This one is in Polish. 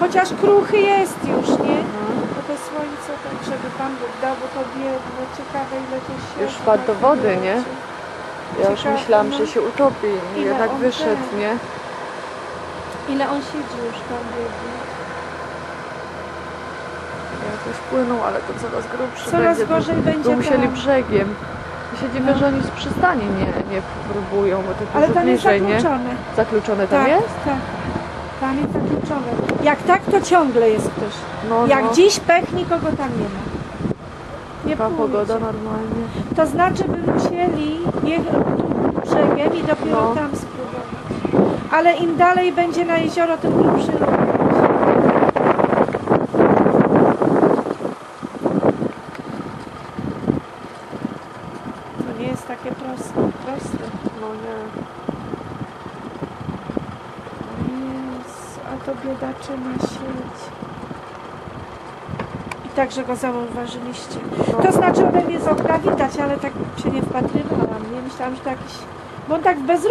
chociaż kruchy jest już, nie? Bo to słońce, tak żeby Pan Bóg dał, bo to biedne, ciekawe ile to się... Już wpadł do wody, nie? Ja już Ciekawe, myślałam, no. że się utopi. Ile Jednak on wyszedł, ten? nie? Ile on siedzi już tam biedny. Jakoś płyną, ale to coraz grubszy Coraz będzie. gorzej będzie Tu musieli tam. brzegiem. Ja się dziwię, No. że oni z przystani nie, nie próbują, bo to Ale dużo tam jest bliżej, nie? zakluczone. Zakluczone tam tak, jest? tak. Zakluczone. Jak tak, to ciągle jest ktoś. No, Jak no. dziś pech, nikogo tam nie ma. Nie Taka pójdzie. pogoda normalnie. To znaczy by musieli jechać brzegiem i dopiero No. tam spróbować. Ale im dalej będzie na jezioro, tym grubszy. To nie jest takie proste. proste. No nie. To biedacze na sieć. I także go zauważyliście. To znaczy ode mnie z okna widać, ale tak się nie wpatrywałam. Nie myślałam, że to jakiś... Bo on tak bez